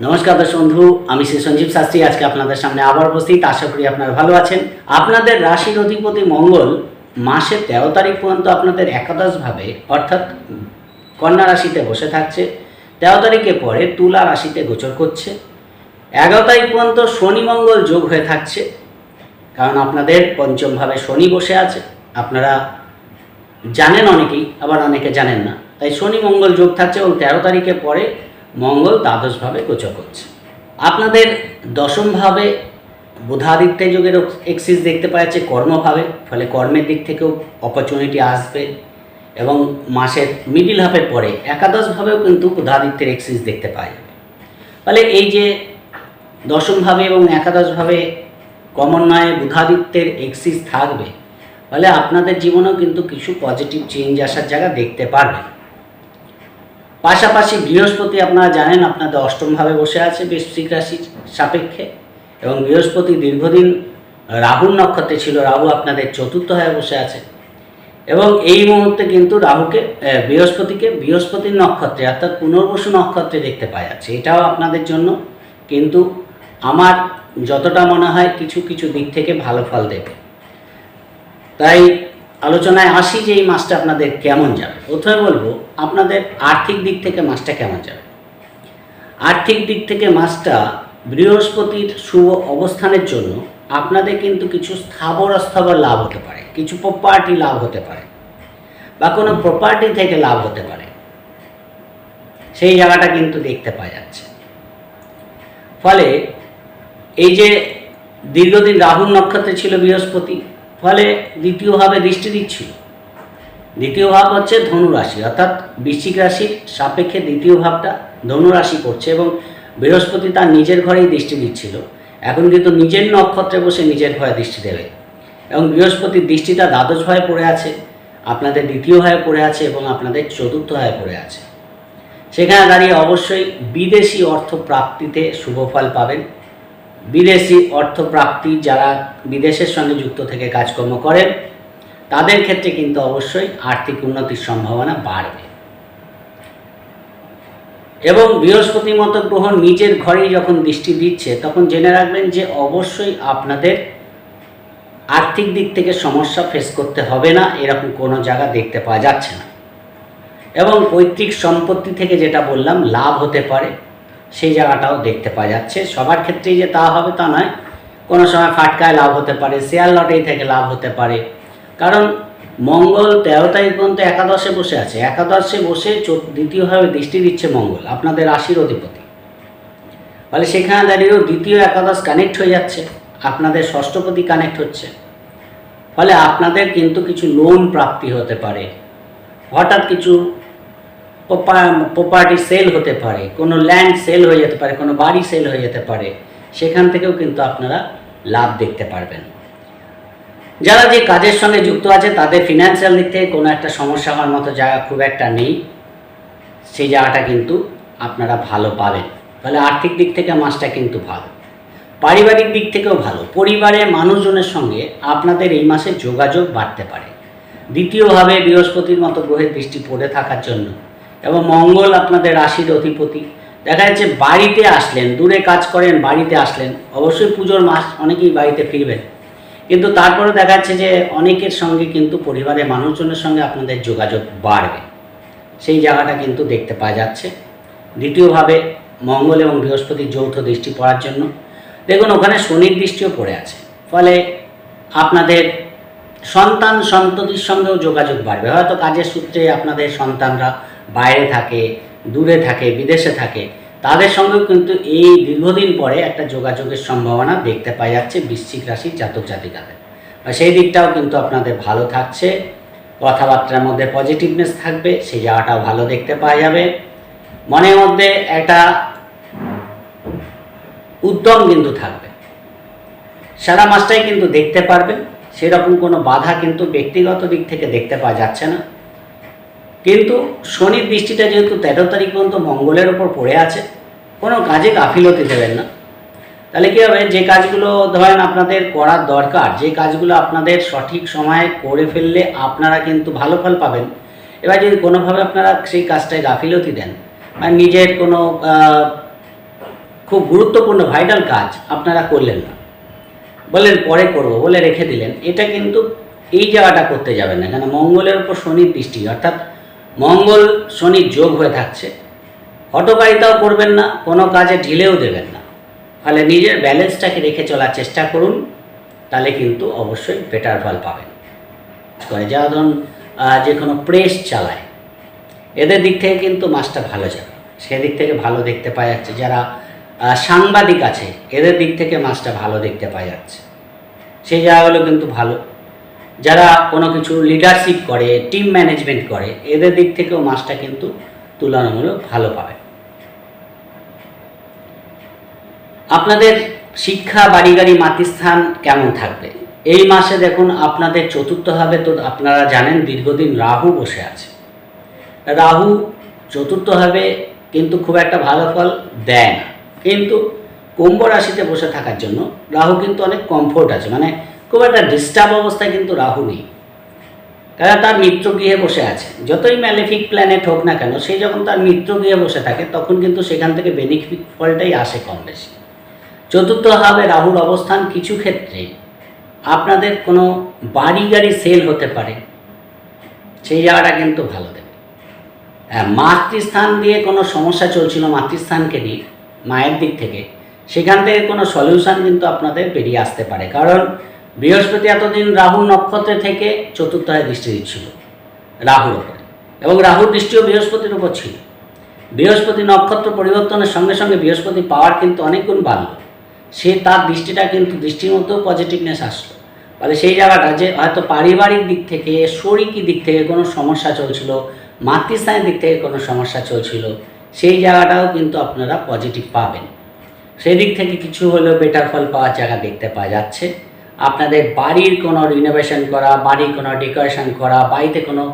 নমস্কার দর্শক বন্ধু, আমি শ্রী সঞ্জীব শাস্ত্রী। আজকে আপনাদের সামনে আবার উপস্থিত। আশা করি আপনারা ভালো আছেন। আপনাদের রাশির অধিপতি মঙ্গল মাসের তেরো তারিখ পর্যন্ত আপনাদের একাদশভাবে, অর্থাৎ কন্যা রাশিতে বসে থাকছে। তেরো তারিখে পরে তুলা রাশিতে গোচর করছে। এগারো তারিখ পর্যন্ত শনি মঙ্গল যোগ হয়ে থাকছে। কারণ আপনাদের পঞ্চমভাবে শনি বসে আছে। আপনারা জানেন অনেকেই, আবার অনেকে জানেন না। তাই শনি মঙ্গল যোগ থাকছে এবং তেরো তারিখের পরে মঙ্গল দ্বাদশভাবে গোচর করছে। আপনাদের দশমভাবে বুধাদিত্য যুগের এক্সিস দেখতে পাওয়া যাচ্ছে, কর্মভাবে, ফলে কর্মের দিক থেকেও অপরচুনিটি আসবে এবং মাসের মিডিল হাফের পরে একাদশভাবেও কিন্তু বুধাদিত্যের এক্সিস দেখতে পাওয়া যাবে। ফলে এই যে দশমভাবে এবং একাদশভাবে ক্রমান্বয়ে বুধাদিত্যের এক্সিস থাকবে, ফলে আপনাদের জীবনেও কিন্তু কিছু পজিটিভ চেঞ্জ আসার জায়গা দেখতে পারবেন। পাশাপাশি বৃহস্পতি আপনারা জানেন আপনাদের অষ্টমভাবে বসে আছে বৃশ্চিক রাশির সাপেক্ষে এবং বৃহস্পতি দীর্ঘদিন রাহুর নক্ষত্রে ছিল, রাহু আপনাদের চতুর্থ হয়ে বসে আছে। এবং এই মুহূর্তে কিন্তু রাহুকে বৃহস্পতিকে বৃহস্পতির নক্ষত্রে অর্থাৎ পুনর্বসু নক্ষত্রে দেখতে পাওয়া যাচ্ছে। এটাও আপনাদের জন্য কিন্তু আমার যতটা মনে হয় কিছু কিছু দিক থেকে ভালো ফল দেবে। তাই আলোচনায় আসি যে এই মাসটা আপনাদের কেমন যাবে। প্রথমে বলব, আপনাদের আর্থিক দিক থেকে মাসটা কেমন যাবে? আর্থিক দিক থেকে মাসটা বৃহস্পতির শুভ অবস্থানের জন্য আপনাদের কিন্তু কিছু স্থাবর অস্থাবর লাভ হতে পারে। কিছু প্রপার্টি লাভ হতে পারে বা কোনো প্রপার্টি থেকে লাভ হতে পারে। সেই জায়গাটা কিন্তু দেখতে পাওয়া যাচ্ছে। ফলে এই যে দীর্ঘদিন রাহুল নক্ষত্রে ছিল বৃহস্পতি ফলে দ্বিতীয়ভাবে দৃষ্টি দিচ্ছিল দ্বিতীয় ভাব হচ্ছে ধনুরাশি অর্থাৎ বৃশ্চিক রাশির সাপেক্ষে দ্বিতীয় ভাবটা ধনুরাশি করছে এবং বৃহস্পতি তার নিজের ঘরেই দৃষ্টি দিচ্ছিল। এখন কিন্তু নিজের নক্ষত্রে বসে নিজের ঘরে দৃষ্টি দেবে এবং বৃহস্পতির দৃষ্টিটা দ্বাদশ ভয়ে পড়ে আছে, আপনাদের দ্বিতীয় হয়ে পড়ে আছে এবং আপনাদের চতুর্থ হয়ে পড়ে আছে। সেখানে দাঁড়িয়ে অবশ্যই বিদেশি অর্থ প্রাপ্তিতে শুভ ফল পাবেন। বিদেশি অর্থপ্রাপ্তি যারা বিদেশের সঙ্গে যুক্ত থেকে কাজকর্ম করেন, তাদের ক্ষেত্রে কিন্তু অবশ্যই আর্থিক উন্নতির সম্ভাবনা বাড়বে। এবং বৃহস্পতি মতো গ্রহ নিজের ঘরেই যখন দৃষ্টি দিচ্ছে, তখন জেনে রাখবেন যে অবশ্যই আপনাদের আর্থিক দিক থেকে সমস্যা ফেস করতে হবে না, এরকম কোনো জায়গা দেখতে পাওয়া যাচ্ছে না। এবং পৈতৃক সম্পত্তি থেকে যেটা বললাম, লাভ হতে পারে। সেই জায়গাটাও দেখতে পাওয়া যাচ্ছে। সবার ক্ষেত্রেই যে তা হবে তা নয়। কোনো সময় ফাটকায় লাভ হতে পারে, শেয়ার লটারি থেকে লাভ হতে পারে। কারণ মঙ্গল তেরো তারিখ পর্যন্ত একাদশে বসে আছে। একাদশে বসে দ্বিতীয়ভাবে দৃষ্টি দিচ্ছে মঙ্গল, আপনাদের রাশির অধিপতি ফলে সেখানে দাঁড়িয়েও দ্বিতীয় একাদশ কানেক্ট হয়ে যাচ্ছে। আপনাদের ষষ্ঠপতি কানেক্ট হচ্ছে। ফলে আপনাদের কিন্তু কিছু লোন প্রাপ্তি হতে পারে। হঠাৎ কিছু প্রপার্টি সেল হতে পারে, কোনো ল্যান্ড সেল হয়ে যেতে পারে, কোনো বাড়ি সেল হয়ে যেতে পারে, সেখান থেকেও কিন্তু আপনারা লাভ দেখতে পারবেন। যারা যে কাজের সঙ্গে যুক্ত আছে, তাদের ফিনান্সিয়াল দিক থেকে কোনো একটা সমস্যা হওয়ার মতো জায়গা খুব একটা নেই। সেই জায়গাটা কিন্তু আপনারা ভালো পাবেন। ফলে আর্থিক দিক থেকে মাসটা কিন্তু ভালো। পারিবারিক দিক থেকেও ভালো। পরিবারের মানুষজনের সঙ্গে আপনাদের এই মাসে যোগাযোগ বাড়তে পারে। দ্বিতীয়ভাবে বৃহস্পতির মতো গ্রহের দৃষ্টি পড়ে থাকার জন্য এবং মঙ্গল আপনাদের রাশির অধিপতি। দেখা যাচ্ছে বাড়িতে আসলেন, দূরে কাজ করেন, বাড়িতে আসলেন। অবশ্যই পুজোর মাস অনেকেই বাড়িতে ফিরবেন। কিন্তু তারপরে দেখা যাচ্ছে যে অনেকের সঙ্গে কিন্তু পরিবারের মানুষজনের সঙ্গে আপনাদের যোগাযোগ বাড়বে। সেই জায়গাটা কিন্তু দেখতে পাওয়া যাচ্ছে। দ্বিতীয়ভাবে মঙ্গল এবং বৃহস্পতির যৌথ দৃষ্টি পড়ার জন্য। দেখুন, ওখানে শনির দৃষ্টিও পড়ে আছে। ফলে আপনাদের সন্তান সন্ততির সঙ্গেও যোগাযোগ বাড়বে। হয়তো কাজের সূত্রে আপনাদের সন্তানরা বাইরে থাকে, দূরে থাকে, বিদেশে থাকে, তাদের সঙ্গেও কিন্তু এই দীর্ঘদিন পরে একটা যোগাযোগের সম্ভাবনা দেখতে পাওয়া যাচ্ছে বৃশ্চিক রাশির জাতক জাতিকাদের। সেই দিকটাও কিন্তু আপনাদের ভালো থাকছে, কথাবার্তার মধ্যে পজিটিভনেস থাকবে, সেই জায়গাটাও ভালো দেখতে পাওয়া যাবে। মনের মধ্যে একটা উদ্যম কিন্তু থাকবে। সারা মাসটাই কিন্তু দেখতে পারবেন, সেরকম কোনো বাধা কিন্তু ব্যক্তিগত দিক থেকে দেখতে পাওয়া যাচ্ছে না। কিন্তু শনির দৃষ্টিটা যেহেতু তেরো তারিখ পর্যন্ত মঙ্গলের ওপর পড়ে আছে, কোনো কাজে গাফিলতি দেবেন না। তাহলে কী হবে? যে কাজগুলো ধরেন আপনাদের করার দরকার, যে কাজগুলো আপনাদের সঠিক সময়ে করে ফেললে আপনারা কিন্তু ভালো ফল পাবেন। এবার যদি কোনোভাবে আপনারা সেই কাজটায় গাফিলতি দেন বা নিজের কোনো খুব গুরুত্বপূর্ণ ভাইটাল কাজ আপনারা করলেন না, বললেন পরে করব বলে রেখে দিলেন, এটা কিন্তু এই জায়গাটা করতে যাবেন না। কেন? মঙ্গলের উপর শনির দৃষ্টি অর্থাৎ মঙ্গল শনি যোগ হয়ে থাকছে। হটকারিতাও করবেন না, কোনো কাজে ঢিলেও দেবেন না। ফলে নিজের ব্যালেন্সটাকে রেখে চলার চেষ্টা করুন, তাহলে কিন্তু অবশ্যই বেটার ফল পাবেন। যারা ধরুন যে কোনো প্রেস চালায়। এদের দিক থেকে কিন্তু মাছটা ভালো যাবে। সেদিক থেকে ভালো দেখতে পাওয়া যাচ্ছে। যারা সাংবাদিক আছে, এদের দিক থেকে মাছটা ভালো দেখতে পাওয়া যাচ্ছে। সেই জায়গাগুলো কিন্তু ভালো। যারা কোনো কিছু লিডারশিপ করে টিম ম্যানেজমেন্ট করে, এদের দিক থেকেও মাছটা কিন্তু তুলনামূলক ভালো পাবে। আপনাদের শিক্ষা বাড়ি গাড়ি মাতৃস্থান কেমন থাকবে? এই মাসে দেখুন আপনাদের চতুর্থভাবে তো আপনারা জানেন দীর্ঘদিন রাহু বসে আছে। রাহু চতুর্থভাবে কিন্তু খুব একটা ভালো ফল দেয় না। কিন্তু কুম্ভ রাশিতে বসে থাকার জন্য রাহু কিন্তু অনেক কমফোর্ট আছে। মানে খুব একটা ডিস্টার্ব অবস্থায় কিন্তু রাহু নেই। কারণ তার মিত্র গৃহে বসে আছে। যতই ম্যালেফিক প্ল্যানেট হোক না কেন সে যখন তার মিত্র গৃহে বসে থাকে তখন কিন্তু সেখান থেকে বেনিফিট ফলটাই আসে কম বেশি। চতুর্থ চতুর্থভাবে রাহুর অবস্থান কিছু ক্ষেত্রে আপনাদের কোনো বাড়ি গাড়ি সেল হতে পারে। সেই জায়গাটা কিন্তু ভালো দেবে। হ্যাঁ, মাতৃস্থান দিয়ে কোনো সমস্যা চলছিল মাতৃস্থানকে নিয়ে মায়ের দিক থেকে সেখান থেকে কোনো সলিউশন কিন্তু আপনাদের বেরিয়ে আসতে পারে। কারণ বৃহস্পতি এতদিন রাহু নক্ষত্রে থেকে চতুর্থায় দৃষ্টি দিচ্ছিল, রাহুর ওপরে। এবং রাহুর দৃষ্টিও বৃহস্পতির উপর ছিল। বৃহস্পতি নক্ষত্র পরিবর্তনের সঙ্গে সঙ্গে বৃহস্পতি পাওয়ার কিন্তু অনেক গুণ বাড়লো। সে তার দৃষ্টিটা কিন্তু দৃষ্টির মধ্যেও পজিটিভনেস আসলো। ফলে সেই জায়গাটা যে হয়তো পারিবারিক দিক থেকে শরিকি দিক থেকে কোনো সমস্যা চলছিল, মাতৃস্থানের দিক থেকে কোনো সমস্যা চলছিল, সেই জায়গাটাও কিন্তু আপনারা পজিটিভ পাবেন। সেই দিক থেকে কিছু হলেও বেটার ফল পাওয়ার জায়গা দেখতে পাওয়া যাচ্ছে। আপনাদের বাড়ির কোনো রিনোভেশন করা, বাড়ির কোনো ডেকোরেশন করা, বাড়িতে কোনো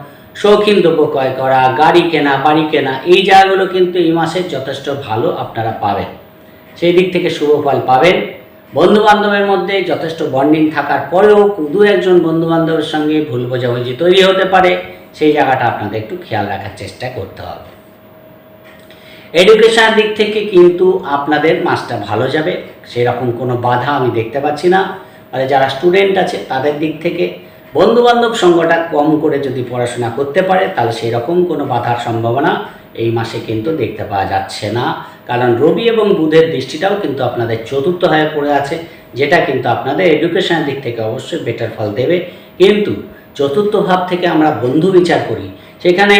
শৌখিন দ্রব্য ক্রয় করা, গাড়ি কেনা, বাড়ি কেনা, এই জায়গাগুলো কিন্তু এই মাসে যথেষ্ট ভালো আপনারা পাবেন। সেই দিক থেকে শুভ ফল পাবেন। বন্ধু বান্ধবের মধ্যে যথেষ্ট বন্ডিং থাকার পরেও দু একজন বন্ধু বান্ধবের সঙ্গে ভুল বোঝাবুঝি তৈরি হতে পারে, সেই জায়গাটা আপনাদের একটু খেয়াল রাখার চেষ্টা করতে হবে। এডুকেশনের দিক থেকে কিন্তু আপনাদের মাসটা ভালো যাবে, সেরকম কোনো বাধা আমি দেখতে পাচ্ছি না। মানে যারা স্টুডেন্ট আছে, তাদের দিক থেকে বন্ধু বান্ধব সঙ্গটা কম করে যদি পড়াশোনা করতে পারে, তাহলে সেই রকম কোনো বাধার সম্ভাবনা এই মাসে কিন্তু দেখতে পাওয়া যাচ্ছে না। কারণ রবি এবং বুধের দৃষ্টিটাও কিন্তু আপনাদের চতুর্থ হয়ে পড়ে আছে, যেটা কিন্তু আপনাদের এডুকেশনের দিক থেকে অবশ্যই বেটার ফল দেবে। কিন্তু চতুর্থ ভাব থেকে আমরা বন্ধু বিচার করি, সেখানে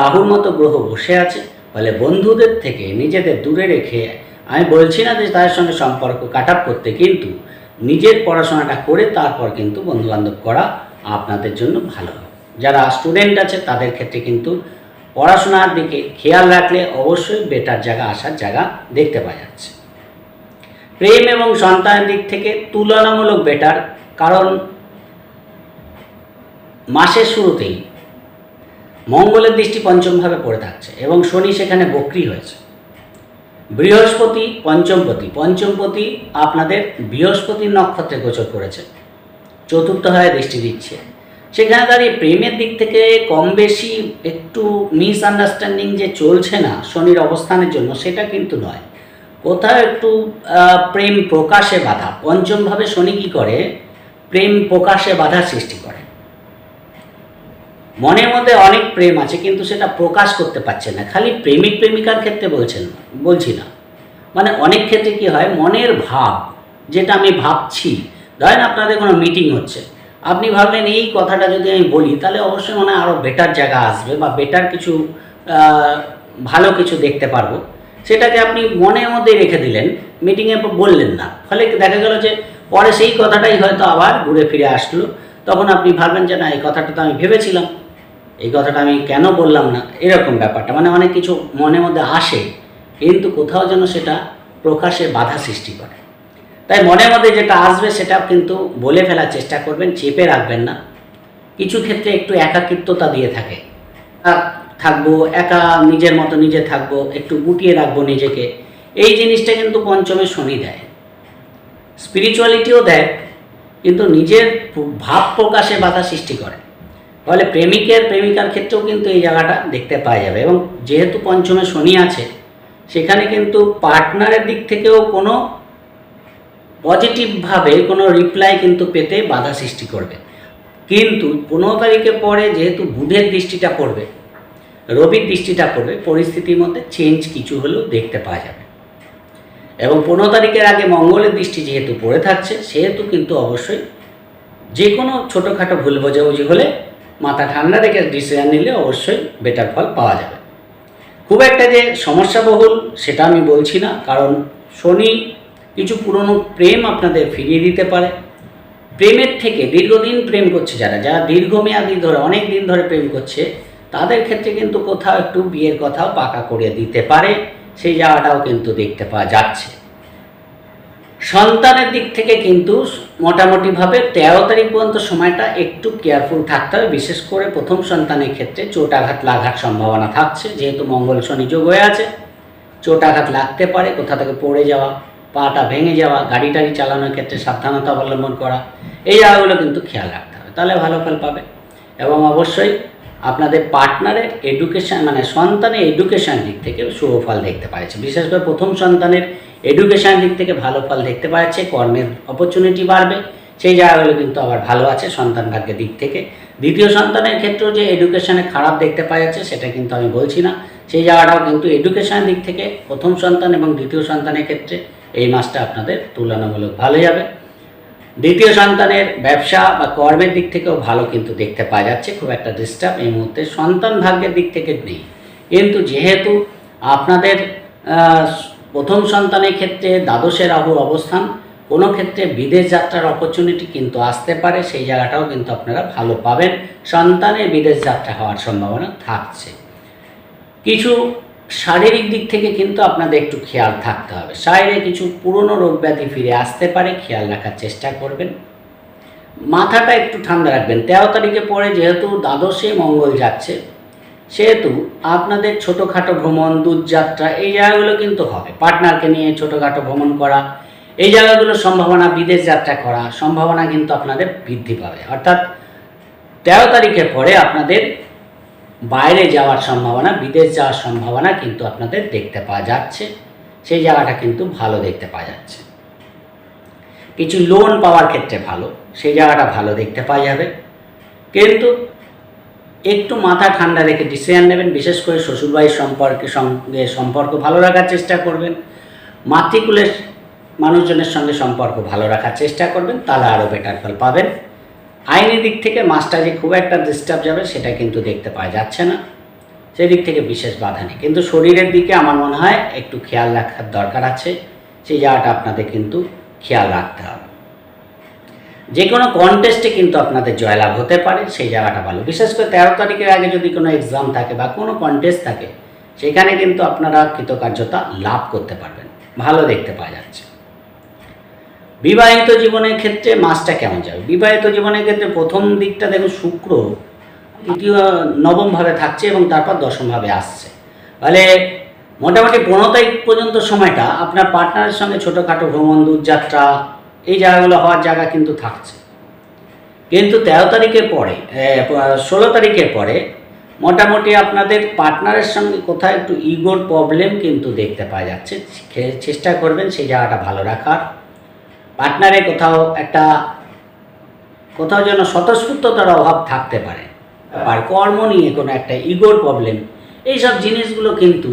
রাহুর মতো গ্রহ বসে আছে, ফলে বন্ধুদের থেকে নিজেদের দূরে রেখে, আমি বলছি না যে তাদের সঙ্গে সম্পর্ক কাট করতে, কিন্তু নিজের পড়াশোনাটা করে তারপর কিন্তু বন্ধুবান্ধব করা আপনাদের জন্য ভালো যারা স্টুডেন্ট আছে, তাদের ক্ষেত্রে কিন্তু পড়াশোনার দিকে খেয়াল রাখলে অবশ্যই বেটার জায়গা, আসার জায়গা দেখতে পাওয়া যাচ্ছে। প্রেম এবং সন্তানের দিক থেকে তুলনামূলক বেটার কারণ মাসের শুরুতেই মঙ্গলের দৃষ্টি পঞ্চমভাবে পড়ে থাকছে এবং শনি সেখানে বক্রি হয়েছে। বৃহস্পতি, পঞ্চমপতি। পঞ্চমপতি আপনাদের বৃহস্পতির নক্ষত্রে গোচর করেছে। চতুর্থ হয়ে দৃষ্টি দিচ্ছে। সেখানে দাঁড়িয়ে প্রেমের দিক থেকে কম বেশি একটু মিসআন্ডারস্ট্যান্ডিং যে চলছে না শনির অবস্থানের জন্য, সেটা কিন্তু নয়। কোথাও একটু প্রেম প্রকাশে বাধা। পঞ্চমভাবে শনি কী করে? প্রেম প্রকাশে বাধা সৃষ্টি করে। মনের মধ্যে অনেক প্রেম আছে, কিন্তু সেটা প্রকাশ করতে পারছে না। খালি প্রেমিক প্রেমিকার ক্ষেত্রে বলছেন, বলছি না। মানে অনেক ক্ষেত্রে কি হয়, মনের ভাব, যেটা আমি ভাবছি, ধরেন আপনাদের কোনো মিটিং হচ্ছে, আপনি ভাবলেন এই কথাটা যদি আমি বলি, তাহলে অবশ্যই মনে হয় আরও বেটার জায়গা আসবে বা বেটার কিছু ভালো কিছু দেখতে পারব। সেটাকে আপনি মনের মধ্যেই রেখে দিলেন মিটিংয়ে বললেন না। ফলে দেখা গেল যে পরে সেই কথাটাই হয়তো আবার ঘুরে ফিরে আসলো। তখন আপনি ভাববেন যে না, এই কথাটা তো আমি ভেবেছিলাম। এই কথাটা আমি কেন বললাম না? এরকম ব্যাপারটা। মানে অনেক কিছু মনের মধ্যে আসে, কিন্তু কোথাও যেন সেটা প্রকাশে বাধা সৃষ্টি করে। তাই মনের মধ্যে যেটা আসবে সেটা কিন্তু বলে ফেলার চেষ্টা করবেন, চেপে রাখবেন না। কিছু ক্ষেত্রে একটু একাকিত্বতা দিয়ে থাকে। থাকব, একা নিজের মতো নিজে থাকব, একটু গুটিয়ে রাখব নিজেকে। এই জিনিসটা কিন্তু পঞ্চমে শনি দেয়। স্পিরিচুয়ালিটিও দেয়, কিন্তু নিজের ভাব প্রকাশে বাধা সৃষ্টি করে। ফলে প্রেমিকের, প্রেমিকার ক্ষেত্রেও কিন্তু এই জায়গাটা দেখতে পাওয়া যাবে এবং যেহেতু পঞ্চমে শনি আছে, সেখানে কিন্তু পার্টনারের দিক থেকেও কোনো পজিটিভভাবে কোনো রিপ্লাই কিন্তু পেতে বাধা সৃষ্টি করবে। কিন্তু পনেরো তারিখে পরে যেহেতু বুধের দৃষ্টিটা পড়বে, রবির দৃষ্টিটা পড়বে, পরিস্থিতির মধ্যে চেঞ্জ কিছু হলেও দেখতে পাওয়া যাবে। এবং পনেরো তারিখের আগে মঙ্গলের দৃষ্টি যেহেতু পড়ে থাকছে, সেহেতু কিন্তু অবশ্যই যে কোনো ছোটোখাটো ভুল বোঝাবুঝি হলে মাথা ঠান্ডা রেখে ডিসিশন নিলে অবশ্যই বেটার ফল পাওয়া যাবে। খুব একটা যে সমস্যাবহুল সেটা আমি বলছি না, কারণ শনি কিছু পুরনো প্রেম আপনাদের ফিরিয়ে দিতে পারে। প্রেমের থেকে দীর্ঘদিন প্রেম করছে যারা যারা দীর্ঘমেয়াদী ধরে অনেক দিন ধরে প্রেম করছে, তাদের ক্ষেত্রে কিন্তু কোথাও একটু বিয়ের কথাও পাকা করে দিতে পারে। সেই জায়গাটাও কিন্তু দেখতে পাওয়া যাচ্ছে। সন্তানের দিক থেকে কিন্তু মোটামুটিভাবে তেরো তারিখ পর্যন্ত সময়টা একটু কেয়ারফুল থাকতে হবে। বিশেষ করে প্রথম সন্তানের ক্ষেত্রে চোট আঘাত লাগার সম্ভাবনা থাকছে, যেহেতু মঙ্গল শনি যোগ হয়ে আছে। চোট আঘাত লাগতে পারে, কোথা থেকে পড়ে যাওয়া, পাটা ভেঙে যাওয়া, গাড়ি টাড়ি চালানোর ক্ষেত্রে সাবধানতা অবলম্বন করা, এই জায়গাগুলো কিন্তু খেয়াল রাখতে হবে। তাহলে ভালো ফল পাবে। এবং অবশ্যই আপনাদের পার্টনারের এডুকেশন মানে সন্তানের এডুকেশন দিক থেকে শুভ ফল দেখতে পাচ্ছে বিশেষ করে প্রথম সন্তানের এডুকেশন দিক থেকে ভালো ফল দেখতে পাচ্ছে, কর্মের অপরচুনিটি বাড়বে, সেই জায়গাগুলো কিন্তু আবার ভালো আছে সন্তান ভাগ্যের দিক থেকে। দ্বিতীয় সন্তানের ক্ষেত্রেও যে এডুকেশানে খারাপ দেখতে পাওয়া যাচ্ছে, সেটা কিন্তু আমি বলছি না। সেই জায়গাটাও কিন্তু এডুকেশনের দিক থেকে প্রথম সন্তান এবং দ্বিতীয় সন্তানের ক্ষেত্রে এই মাসটা আপনাদের তুলনামূলক ভালো যাবে। দ্বিতীয় সন্তানের ব্যবসা বা কর্মের দিক থেকেও ভালো কিন্তু দেখতে পাওয়া যাচ্ছে, খুব একটা ডিস্টার্ব এই মুহূর্তে সন্তান ভাগ্যের দিক থেকে নেই। কিন্তু যেহেতু আপনাদের প্রথম সন্তানের ক্ষেত্রে দ্বাদশে রাহুর অবস্থান, কোনো ক্ষেত্রে বিদেশ যাত্রার অপরচুনিটি কিন্তু আসতে পারে, সেই জায়গাটাও কিন্তু আপনারা ভালো পাবেন। সন্তানের বিদেশ যাত্রা হওয়ার সম্ভাবনা থাকছে। কিছু শারীরিক দিক থেকে কিন্তু আপনাদের একটু খেয়াল থাকতে হবে। শারীরে কিছু পুরনো রোগ ব্যাধি ফিরে আসতে পারে, খেয়াল রাখার চেষ্টা করবেন। মাথাটা একটু ঠান্ডা রাখবেন। তেরো তারিখে পরে যেহেতু দ্বাদশে মঙ্গল যাচ্ছে সেহেতু আপনাদের ছোটোখাটো ভ্রমণ, দূরযাত্রা, এই জায়গাগুলো কিন্তু হবে। পার্টনারকে নিয়ে ছোটোখাটো ভ্রমণ করা, এই জায়গাগুলোর সম্ভাবনা, বিদেশ যাত্রা করা, সম্ভাবনা কিন্তু আপনাদের বৃদ্ধি পাবে। অর্থাৎ তেরো তারিখের পরে আপনাদের বাইরে যাওয়ার সম্ভাবনা, বিদেশ যাওয়ার সম্ভাবনা কিন্তু আপনাদের দেখতে পাওয়া যাচ্ছে। সেই জায়গাটা কিন্তু ভালো দেখতে পাওয়া যাচ্ছে। কিছু লোন পাওয়ার ক্ষেত্রে ভালো, সেই জায়গাটা ভালো দেখতে পাওয়া যাবে। কিন্তু একটু মাথা ঠান্ডা রেখে ডিসিশান নেবেন, বিশেষ করে শ্বশুরবাড়ির সম্পর্কে সঙ্গে সম্পর্ক ভালো রাখার চেষ্টা করবেন। মাতৃকুলের মানুষজনের সঙ্গে সম্পর্ক ভালো রাখার চেষ্টা করবেন, তাহলে আরও বেটার ফল পাবেন। আইনি দিক থেকে মাছটা যে খুব একটা ডিস্টার্ব যাবে সেটা কিন্তু দেখতে পাওয়া যাচ্ছে না। সেদিক থেকে বিশেষ বাধা নেই। কিন্তু শরীরের দিকে আমার মনে হয় একটু খেয়াল রাখার দরকার আছে। সেই জায়গাটা আপনাদের কিন্তু খেয়াল রাখতে হবে। যে কোনো কন্টেস্টে কিন্তু আপনাদের জয়লাভ হতে পারে, সেই জায়গাটা ভালো। বিশেষ করে তেরো তারিখের আগে যদি কোনো এক্সাম থাকে বা কোনো কন্টেস্ট থাকে, সেখানে কিন্তু আপনারা কৃতকার্যতা লাভ করতে পারবেন। ভালো দেখতে পাওয়া যাচ্ছে। বিবাহিত জীবনের ক্ষেত্রে মাসটা কেমন যাবে? বিবাহিত জীবনের ক্ষেত্রে প্রথম দিকটা দেখুন, শুক্র দ্বিতীয় নবমভাবে থাকছে এবং তারপর দশমভাবে আসছে। ফলে মোটামুটি পনেরো তারিখ পর্যন্ত সময়টা আপনার পার্টনারের সঙ্গে ছোটোখাটো ভ্রমণ, দূরযাত্রা এই জায়গাগুলো হওয়ার জায়গা কিন্তু থাকছে। কিন্তু তেরো তারিখের পরে ষোলো তারিখের পরে মোটামুটি আপনাদের পার্টনারের সঙ্গে কোথাও একটু ইগোর প্রবলেম কিন্তু দেখতে পাওয়া যাচ্ছে। চেষ্টা করবেন সেই জায়গাটা ভালো রাখার। পার্টনারে কোথাও একটা, কোথাও যেন স্বতঃস্ফূর্ততার অভাব থাকতে পারে। আর কর্ম নিয়ে কোনো একটা ইগোর প্রবলেম, এইসব জিনিসগুলো কিন্তু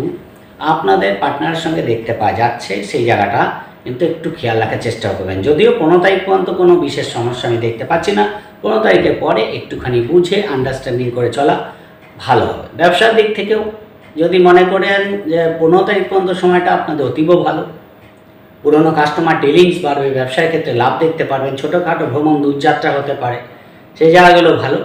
আপনাদের পার্টনারের সঙ্গে দেখতে পাওয়া যাচ্ছে। সেই জায়গাটা কিন্তু একটু খেয়াল রাখার চেষ্টা করবেন। যদিও পনেরো তারিখ পর্যন্ত কোনো বিশেষ সমস্যা আমি দেখতে পাচ্ছি না। পনেরো তারিখের পরে একটুখানি বুঝে আন্ডারস্ট্যান্ডিং করে চলা ভালো হবে। ব্যবসার দিক থেকেও যদি মনে করেন যে পনেরো তারিখ পর্যন্ত সময়টা আপনাদের অতীব ভালো। পুরনো কাস্টমার ডিলিংস বাড়বে, ব্যবসার ক্ষেত্রে লাভ দেখতে পারবেন, ছোটোখাটো ভ্রমণ, দূরযাত্রা হতে পারে। সেই জায়গাগুলো ভালো।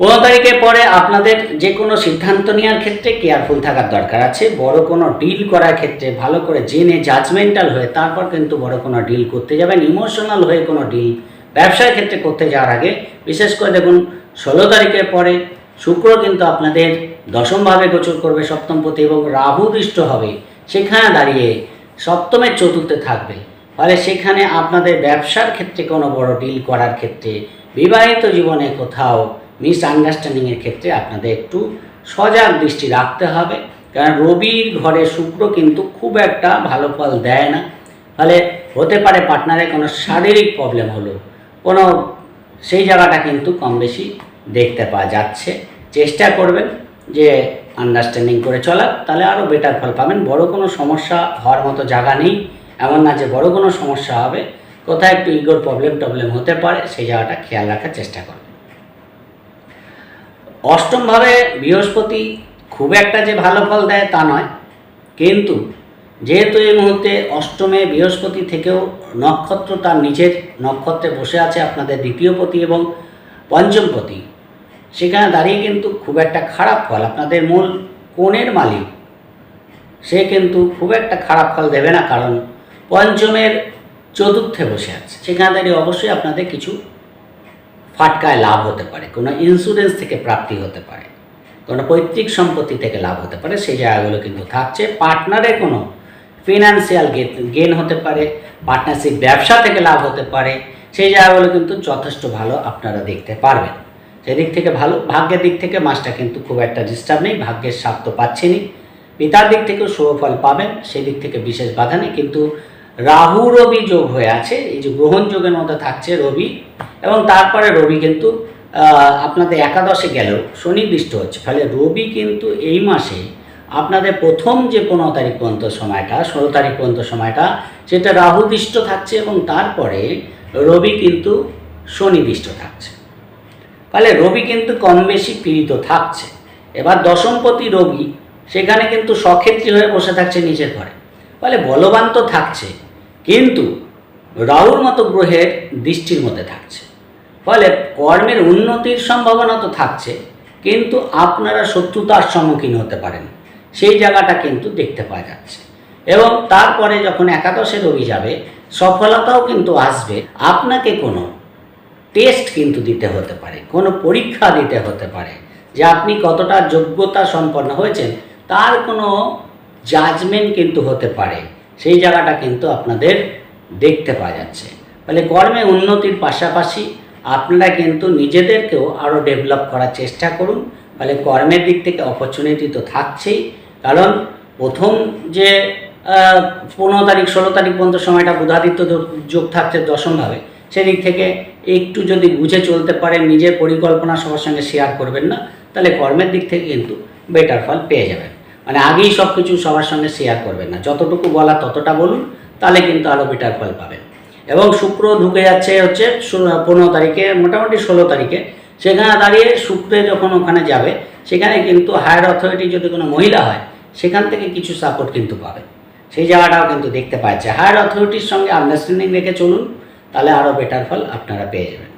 পনেরো তারিখের পরে আপনাদের যে কোনো সিদ্ধান্ত নেওয়ার ক্ষেত্রে কেয়ারফুল থাকার দরকার আছে। বড় কোনো ডিল করার ক্ষেত্রে ভালো করে জেনে জাজমেন্টাল হয়ে তারপর কিন্তু বড় কোনো ডিল করতে যাবেন। ইমোশনাল হয়ে কোনো ডিল ব্যবসার ক্ষেত্রে করতে যাওয়ার আগে বিশেষ করে দেখুন, ষোলো তারিখের পরে শুক্র কিন্তু আপনাদের দশমভাবে গোচর করবে সপ্তমপতি এবং রাহু দৃষ্ট হবে। সেখানে দাঁড়িয়ে সপ্তমের চতুর্থে থাকবে। ফলে সেখানে আপনাদের ব্যবসার ক্ষেত্রে কোনো বড় ডিল করার ক্ষেত্রে বিবাহিত জীবনে কোথাও মিস আন্ডারস্ট্যান্ডিংয়ের ক্ষেত্রে আপনাদের একটু সজাগ দৃষ্টি রাখতে হবে। কারণ রবির ঘরে শুক্র কিন্তু খুব একটা ভালো ফল দেয় না। ফলে হতে পারে পার্টনারের কোনো শারীরিক প্রবলেম হলো। কোনো সেই জায়গাটা কিন্তু কম বেশি দেখতে পাওয়া যাচ্ছে। চেষ্টা করবেন যে আন্ডারস্ট্যান্ডিং করে চলার। তাহলে আরও বেটার ফল পাবেন। বড় কোনো সমস্যা হওয়ার মতো জায়গা নেই। এমন না যে বড় কোনো সমস্যা হবে। কোথায় একটু ইগোর প্রবলেম টবলেম হতে পারে। সেই জায়গাটা খেয়াল রাখার চেষ্টা করবেন। অষ্টমভাবে বৃহস্পতি খুব একটা যে ভালো ফল দেয় তা নয়। কিন্তু যেহেতু এই মুহূর্তে অষ্টমে বৃহস্পতি থেকেও নক্ষত্র তার নিজের নক্ষত্রে বসে আছে আপনাদের দ্বিতীয় পতি এবং পঞ্চম পতি, সেখানে দাঁড়িয়ে কিন্তু খুব একটা খারাপ ফল আপনাদের মূল কোণের মালিক, সে কিন্তু খুব একটা খারাপ ফল দেবে না কারণ পঞ্চমের চতুর্থে বসে আছে। সেখানে দাঁড়িয়ে অবশ্যই আপনাদের কিছু ফাটকায় লাভ হতে পারে, কোনো ইন্স্যুরেন্স থেকে প্রাপ্তি হতে পারে, কোনো পৈতৃক সম্পত্তি থেকে লাভ হতে পারে, সেই জায়গাগুলো কিন্তু থাকছে। পার্টনারের কোনো ফিনান্সিয়াল গেন হতে পারে পার্টনারশিপ ব্যবসা থেকে লাভ হতে পারে, সেই জায়গাগুলো কিন্তু যথেষ্ট ভালো আপনারা দেখতে পারবেন। সেদিক থেকে ভালো, ভাগ্যের দিক থেকে মাসটা কিন্তু খুব একটা ডিস্টার্ব নেই, ভাগ্যের স্বার্থ পাচ্ছেনই। পিতার দিক থেকেও শুভ ফল পাবেন সেই দিক থেকে বিশেষ বাধা নেই, কিন্তু রাহু রবি যোগ হয়ে আছে, এই যে গ্রহণ যোগের মধ্যে থাকছে রবি, এবং তারপরে রবি কিন্তু আপনাদের একাদশে গেলেও শনি দৃষ্ট হচ্ছে। ফলে রবি কিন্তু এই মাসে আপনাদের প্রথম যে পনেরো তারিখ পর্যন্ত সময়টা, ষোলো তারিখ পর্যন্ত সময়টা, সেটা রাহু দৃষ্ট থাকছে এবং তারপরে রবি কিন্তু শনি দৃষ্ট থাকছে। ফলে রবি কিন্তু কম বেশি পীড়িত থাকছে। এবার দশমপতি রবি, সেখানে কিন্তু সক্ষেত্রী হয়ে বসে থাকছে নিজের ঘরে। ফলে বলবান তো থাকছে কিন্তু রাহুর মতো গ্রহের দৃষ্টির মধ্যে থাকছে। ফলে কর্মের উন্নতির সম্ভাবনা তো থাকছে, কিন্তু আপনারা শত্রুতার সম্মুখীন হতে পারেন। সেই জায়গাটা কিন্তু দেখতে পাওয়া যাচ্ছে। এবং তারপরে যখন একাদশে রবি যাবে, সফলতাও কিন্তু আসবে। আপনাকে কোনো টেস্ট কিন্তু দিতে হতে পারে, কোনো পরীক্ষা দিতে হতে পারে যে আপনি কতটা যোগ্যতা সম্পন্ন হয়েছেন, তার কোনো জাজমেন্ট কিন্তু হতে পারে। সেই জায়গাটা কিন্তু আপনাদের দেখতে পাওয়া যাচ্ছে। ফলে কর্মে উন্নতির পাশাপাশি আপনারা কিন্তু নিজেদেরকেও আরও ডেভেলপ করার চেষ্টা করুন। ফলে কর্মের দিক থেকে অপরচুনিটি তো থাকছেই। কারণ প্রথম যে পনেরো তারিখ, ষোলো তারিখ পর্যন্ত সময়টা বুধাদিত্য যোগ- থাকছে দশমভাবে, সেদিক থেকে একটু যদি বুঝে চলতে পারেন, নিজের পরিকল্পনা সবার সঙ্গে শেয়ার করবেন না, তাহলে কর্মের দিক থেকে কিন্তু বেটার ফল পেয়ে যাবেন। মানে আগেই সব কিছু সবার সঙ্গে শেয়ার করবেন না। যতটুকু বলা ততটা বলুন, তাহলে কিন্তু আরও বেটার ফল পাবেন। এবং শুক্র ঢুকে যাচ্ছে হচ্ছে পনেরো তারিখে, মোটামুটি ষোলো তারিখে। সেখানে দাঁড়িয়ে শুক্রে যখন ওখানে যাবে, সেখানে কিন্তু হায়ার অথরিটি যদি কোনো মহিলা হয়, সেখান থেকে কিছু সাপোর্ট কিন্তু পাবে। সেই জায়গাটাও কিন্তু দেখতে পাচ্ছে। হায়ার অথরিটির সঙ্গে আন্ডারস্ট্যান্ডিং রেখে চলুন, তাহলে আরও বেটার ফল আপনারা পেয়ে যাবেন।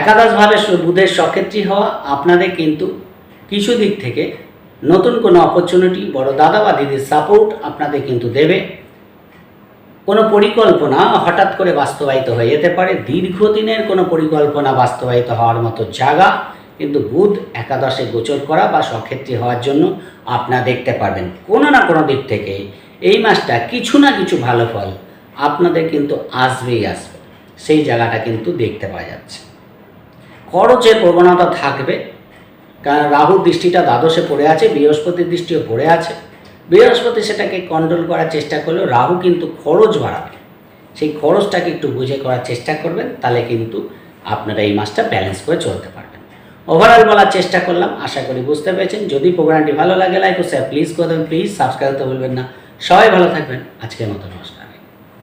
একাদশভাবে বুধের সক্ষেত্রী হওয়া আপনাদের কিন্তু কিছু দিক থেকে নতুন কোনো অপরচুনিটি বড় দাদা বা দিদির সাপোর্ট আপনাদের কিন্তু দেবে। কোনো পরিকল্পনা হঠাৎ করে বাস্তবায়িত হয়ে যেতে পারে। দীর্ঘদিনের কোনো পরিকল্পনা বাস্তবায়িত হওয়ার মতো জায়গা কিন্তু বুধ একাদশে গোচর করা বা সক্ষেত্রী হওয়ার জন্য আপনারা দেখতে পারবেন। কোনো না কোনো দিক থেকে এই মাসটা কিছু না কিছু ভালো ফল আপনাদের কিন্তু আসবেই আসবে। সেই জায়গাটা কিন্তু দেখতে পাওয়া যাচ্ছে। খরচের প্রবণতা থাকবে। কারণ রাহুর দৃষ্টিটা দ্বাদশে পড়ে আছে বৃহস্পতির দৃষ্টিও পড়ে আছে। বৃহস্পতি সেটাকে কন্ট্রোল করার চেষ্টা করলেও রাহু কিন্তু খরচ বাড়াবে। সেই খরচটাকে একটু বুঝে করার চেষ্টা করবেন, তাহলে কিন্তু আপনারা এই মাসটা ব্যালেন্স করে চলতে পারবেন। ওভারঅল বলার চেষ্টা করলাম, আশা করি বুঝতে পেরেছেন। যদি প্রোগ্রামটি ভালো লাগে লাইক ও শেয়ার প্লিজ করে দেবেন প্লিজ সাবস্ক্রাইব করতে ভুলবেন না। সবাই ভালো থাকবেন, আজকের মতো নমস্কার।